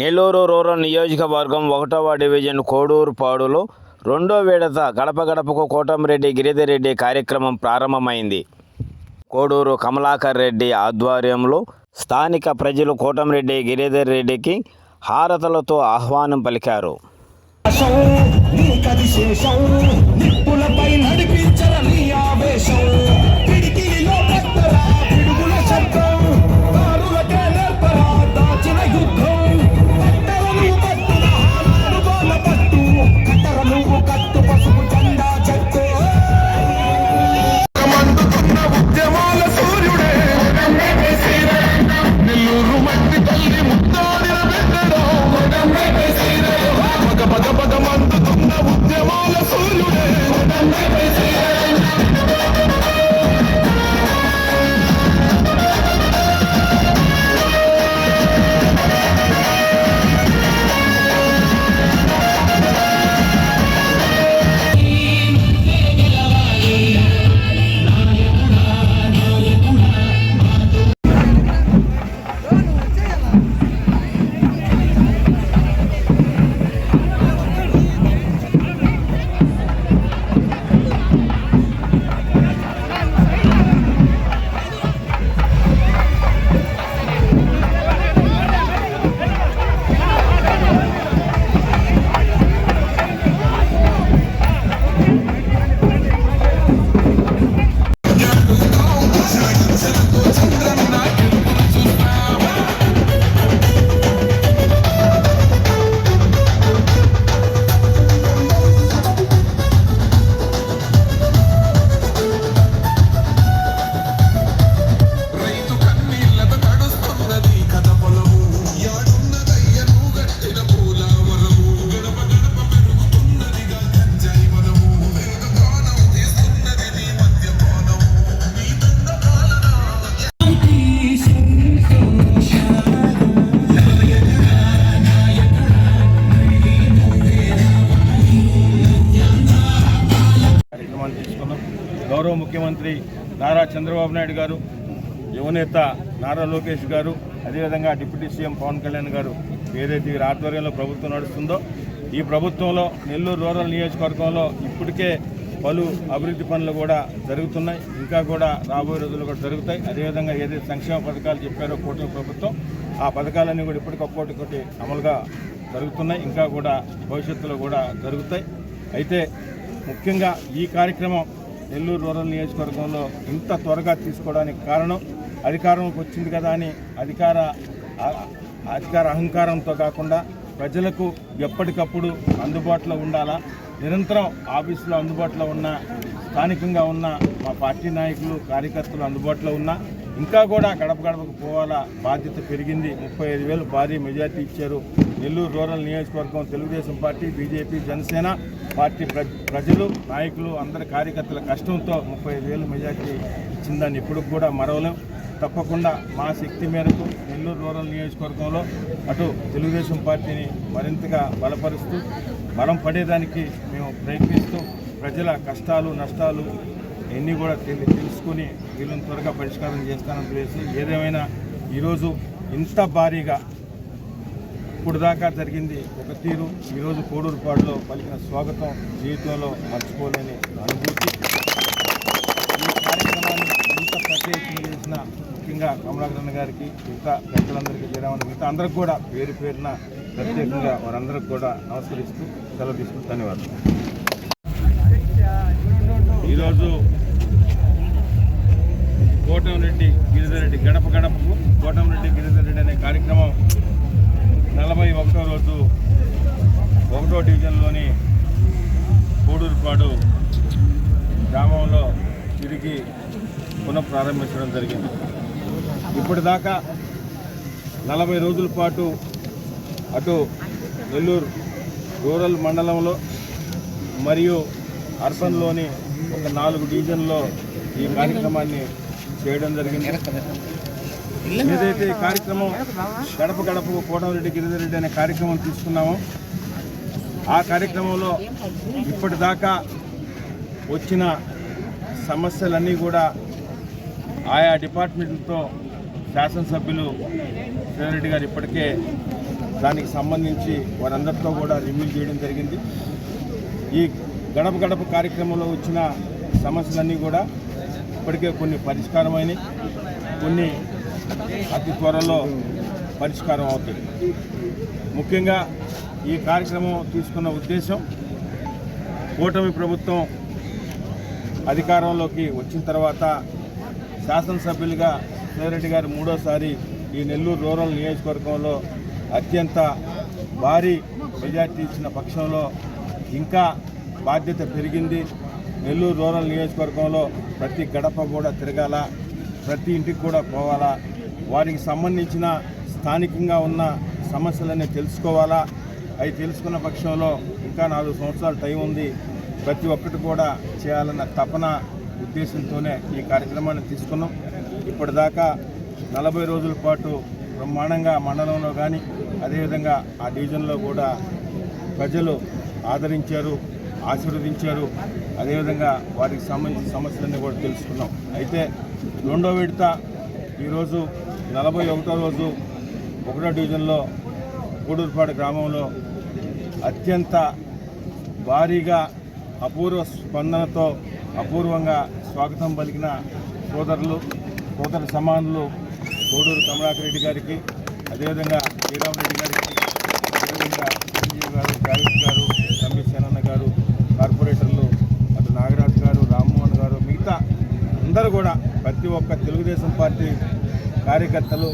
Nellore rural నియోజకవర్గం ఒకటవ division Koduru పాడులో రెండో విడత గడప గడపకు కోటమిరెడ్డి గిరిధర్ రెడ్డి కార్యక్రమం ప్రారంభమైంది. కోడూరు కమలాకర్ రెడ్డి ఆధ్వర్యంలో స్థానిక ప్రజలు కోటమిరెడ్డి గిరిధర్ రెడ్డికి హారతలతో ఆహ్వానం పలికారు. నిప్పులపై నడిపించర నీ ఆవేశం. ముఖ్యమంత్రి నారా చంద్రబాబు నాయుడు గారు యువనేత నారా లోకేష్ గారు అదేవిధంగా డిప్యూటీ సీఎం పవన్ కళ్యాణ్ గారు ఏదైతే వీరి ఆధ్వర్యంలో ప్రభుత్వం నడుస్తుందో ఈ ప్రభుత్వంలో నెల్లూరు రూరల్ నియోజకవర్గంలో ఇప్పటికే పలు అభివృద్ధి పనులు కూడా జరుగుతున్నాయి. ఇంకా కూడా రాబోయే రోజుల్లో కూడా జరుగుతాయి. అదేవిధంగా ఏదైతే సంక్షేమ పథకాలు చెప్పారో కూటమి ప్రభుత్వం ఆ పథకాలన్నీ కూడా ఇప్పటికొక్కటి అమలుగా జరుగుతున్నాయి. ఇంకా కూడా భవిష్యత్తులో కూడా జరుగుతాయి. అయితే ముఖ్యంగా ఈ కార్యక్రమం నెల్లూరు రూరల్ నియోజకవర్గంలో ఇంత త్వరగా తీసుకోవడానికి కారణం అధికారంలోకి వచ్చింది కదా అని అధికార అధికార అహంకారంతో కాకుండా ప్రజలకు ఎప్పటికప్పుడు అందుబాటులో ఉండాలా? నిరంతరం ఆఫీసులో అందుబాటులో ఉన్న స్థానికంగా ఉన్న మా పార్టీ నాయకులు కార్యకర్తలు అందుబాటులో ఉన్నా ఇంకా కూడా గడప గడపకు పోవాలా? బాధ్యత పెరిగింది. ముప్పై ఐదు వేలు భారీ మెజార్టీ ఇచ్చారు. నెల్లూరు రూరల్ నియోజకవర్గం Telugu Desam party BJP Janasena party ప్ర ప్రజలు నాయకులు అందరి కార్యకర్తల కష్టంతో ముప్పై ఐదు వేలు మెజార్టీ ఇచ్చిందని ఇప్పుడు కూడా మరవలేం. తప్పకుండా మా శక్తి మేరకు నెల్లూరు రూరల్ నియోజకవర్గంలో అటు తెలుగుదేశం పార్టీని మరింతగా బలపరుస్తూ బలం పడేదానికి మేము ప్రయత్నిస్తూ ప్రజల కష్టాలు నష్టాలు ఎన్ని కూడా తెలి తెలుసుకుని వీళ్ళని త్వరగా పరిష్కారం చేస్తానని తెలిసి ఏదేమైనా ఈరోజు ఇంత భారీగా ఇప్పుడు దాకా జరిగింది ఒక తీరు. ఈరోజు కోడూరుపాడులో పలికిన స్వాగతం జీవితంలో మర్చిపోలేని అనుభూతి. ఈ కార్యక్రమాన్ని ఇంత ప్రత్యేకంగా చేసిన ముఖ్యంగా కమలాకరణ గారికి మిగతా పెద్దలందరికీ చేరామని మిగతా అందరికి కూడా పేరు పేరున ప్రత్యేకంగా వారందరికి కూడా నమస్కరిస్తూ సెలవు తీసుకుంటూ ధన్యవాదాలు. ఈరోజు కోటంరెడ్డి గిరిధర్ రెడ్డి గడప గడపకు కోటంరెడ్డి గిరిధర్ రెడ్డి అనే కార్యక్రమం నలభై ఒకటో రోజు ఒకటో డివిజన్లోని కోడూరుపాడు గ్రామంలో తిరిగి పునఃప్రారంభించడం జరిగింది. ఇప్పటిదాకా నలభై రోజుల పాటు అటు నెల్లూరు రూరల్ మండలంలో మరియు అర్బన్లోని ఒక నాలుగు డివిజన్లో ఈ కార్యక్రమాన్ని చేయడం జరిగింది. ఏదైతే ఈ కార్యక్రమం గడప గడప కోటమిరెడ్డి గిరిజరెడ్డి అనే కార్యక్రమం తీసుకున్నామో ఆ కార్యక్రమంలో ఇప్పటిదాకా వచ్చిన సమస్యలన్నీ కూడా ఆయా డిపార్ట్మెంట్లతో శాసనసభ్యులు శ్రీరెడ్డి గారు ఇప్పటికే దానికి సంబంధించి వారందరితో కూడా రివ్యూ చేయడం జరిగింది. ఈ గడప గడప కార్యక్రమంలో వచ్చిన సమస్యలన్నీ కూడా ఇప్పటికే కొన్ని పరిష్కారమైనవి కొన్ని అతి త్వరలో పరిష్కారం అవుతాయి. ముఖ్యంగా ఈ కార్యక్రమం తీసుకున్న ఉద్దేశం కూటమి ప్రభుత్వం అధికారంలోకి వచ్చిన తర్వాత శాసనసభ్యులుగా రెడ్డి గారు మూడోసారి ఈ నెల్లూరు రూరల్ నియోజకవర్గంలో అత్యంత భారీ మెజార్టీ ఇచ్చిన పక్షంలో ఇంకా బాధ్యత పెరిగింది. నెల్లూరు రూరల్ నియోజకవర్గంలో ప్రతి గడప కూడా తిరగాల ప్రతి ఇంటికి కూడా పోవాలా వారికి సంబంధించిన స్థానికంగా ఉన్న సమస్యలన్నీ తెలుసుకోవాలా. అవి తెలుసుకున్న పక్షంలో ఇంకా నాలుగు సంవత్సరాల టైం ఉంది. ప్రతి ఒక్కటి కూడా చేయాలన్న తపన ఉద్దేశంతోనే ఈ కార్యక్రమాన్ని తీసుకున్నాం. ఇప్పటిదాకా నలభై రోజుల పాటు బ్రహ్మాండంగా మండలంలో కానీ అదేవిధంగా ఆ డివిజన్లో కూడా ప్రజలు ఆదరించారు. ఆశీర్వదించారు. అదేవిధంగా వారికి సంబంధించిన సమస్యలన్నీ కూడా తెలుసుకున్నాం. అయితే రెండో విడత ఈరోజు నలభై ఒకటో రోజు ఒకటో డివిజన్లో గూడూరుపాడు గ్రామంలో అత్యంత భారీగా అపూర్వ స్పందనతో అపూర్వంగా స్వాగతం పలికిన సోదరులు సోదర సమానులు కోడూరు కమలాకర్ రెడ్డి గారికి అదేవిధంగా శ్రీరామరెడ్డి గారికి అదేవిధంగా సంజీవ్ గారు జావేద్ గారు తమ్మి సేనన్న గారు కార్పొరేటర్లు అటు నాగరాజు గారు రామ్మోహన్ గారు మిగతా అందరూ కూడా ప్రతి ఒక్క తెలుగుదేశం పార్టీ కార్యకర్తలు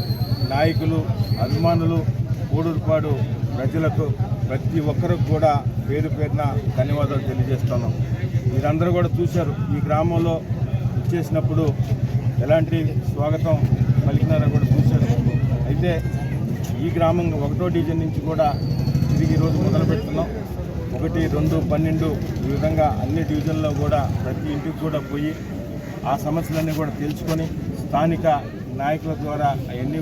నాయకులు అభిమానులు కూడూరుపాడు ప్రజలకు ప్రతి ఒక్కరికి కూడా పేరు పేరున ధన్యవాదాలు తెలియజేస్తున్నాం. మీరందరూ కూడా చూశారు ఈ గ్రామంలో ఇచ్చేసినప్పుడు ఎలాంటి స్వాగతం పలికినారని కూడా చూశారు. అయితే ఈ గ్రామం ఒకటో డివిజన్ నుంచి కూడా తిరిగి ఈరోజు మొదలు పెడుతున్నాం. ఒకటి రెండు పన్నెండు ఈ విధంగా అన్ని డివిజన్లో కూడా ప్రతి ఇంటికి కూడా పోయి ఆ సమస్యలన్నీ కూడా తెలుసుకొని స్థానిక నాయకుల ద్వారా అవన్నీ